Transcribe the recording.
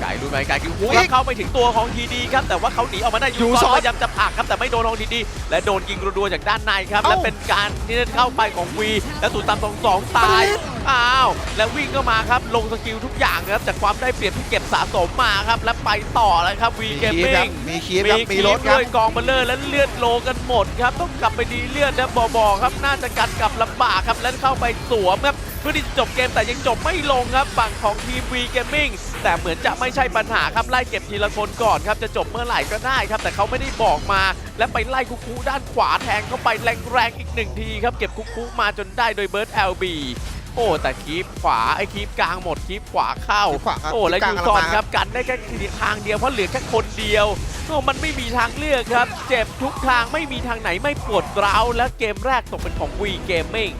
ไก่ดูไหมไก่คือหูอุ๊ยเข้าไปถึงตัวของทีดีครับแต่ว่าเขาหนีออกมาได้ยูยูซซออสพยายามจะผลักครับแต่ไม่โดนของทีดีและโดนยิงรัวๆจากด้านในครับเอ้าและเป็นการที่เข้าไปของวีและตูนตามสองสองตายอ้าว แล้ววิ่งก็มาครับลงสกิลทุกอย่างครับจากความได้เปรียบที่เก็บสะสมมาครับและไปต่อเลยครับวีมีเกมคีฟคมิ่รับงมีคีฟครับมีรถครัด้บวยกองเบลเลอร์และเลือดโลกันหมดครับต้องกลับไปดีเลือดนะบอบอครับน่าจะกัดกลับลำบากครับและเข้าไปสวมครับเพื่อที่จะจบเกมแต่ยังจบไม่ลงครับฝั่งของทีมวีเกมมิ่งแต่เหมือนจะไม่ใช่ปัญหาครับไล่เก็บทีละคนก่อนครับจะจบเมื่อไหร่ก็ได้ครับ แต่เขาไม่ได้บอกมา และไปไล่คุกคูด้านขวาแทงเข้าไปแรงๆอีกหนึ่งทีครับเก็บคุกคูมาจนได้โดยเบิร์ด LB โอ้แต่คีปขวาไอ้คีปกลางหมดคีปขวาเข้า คีปขวาครับโอ้และคีปกลางยูซอนกำลังมาครับกันได้แค่ทางเดียวเพราะเหลือแค่คนเดียวโอ้มันไม่มีทางเลือกครับ เจ็บทุกทางไม่มีทางไหนไม่ปวดร้าวและเกมแรกตกเป็นของวีเกมมิ่ง